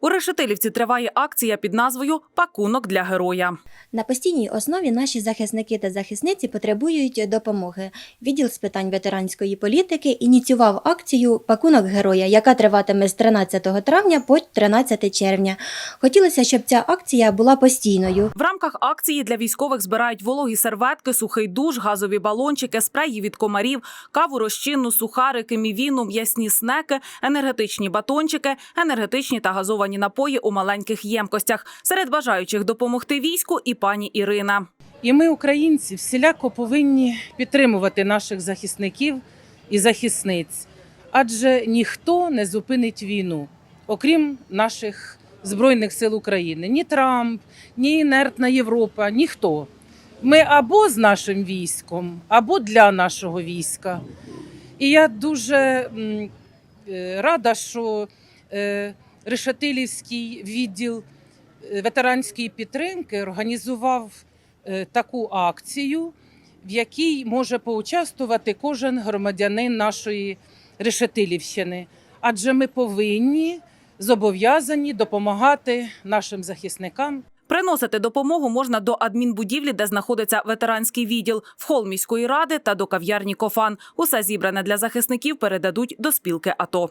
У Решетилівці триває акція під назвою Пакунок для героя. На постійній основі наші захисники та захисниці потребують допомоги. Відділ з питань ветеранської політики ініціював акцію Пакунок героя, яка триватиме з 13 травня по 13 червня. Хотілося, щоб ця акція була постійною. В рамках акції для військових збирають вологі серветки, сухий душ, газові балончики, спреї від комарів, каву розчинну, сухарики, мівіну, м'ясні снеки, енергетичні батончики, енергетичні та газовані напої у маленьких ємкостях. Серед бажаючих допомогти війську і пані Ірина. І ми, українці, всіляко повинні підтримувати наших захисників і захисниць, адже ніхто не зупинить війну, окрім наших збройних сил України. Ні Трамп, ні інертна Європа, ніхто. Ми або з нашим військом, або для нашого війська. І я дуже е, рада, що е, Решетилівський відділ е, ветеранської підтримки організував е, таку акцію, в якій може поучаствувати кожен громадянин нашої Решетилівщини. Адже ми повинні зобов'язані допомагати нашим захисникам Приносити допомогу можна до адмінбудівлі, де знаходиться ветеранський відділ, в хол міської ради та до кав'ярні Кофан. Усе зібране для захисників передадуть до спілки АТО.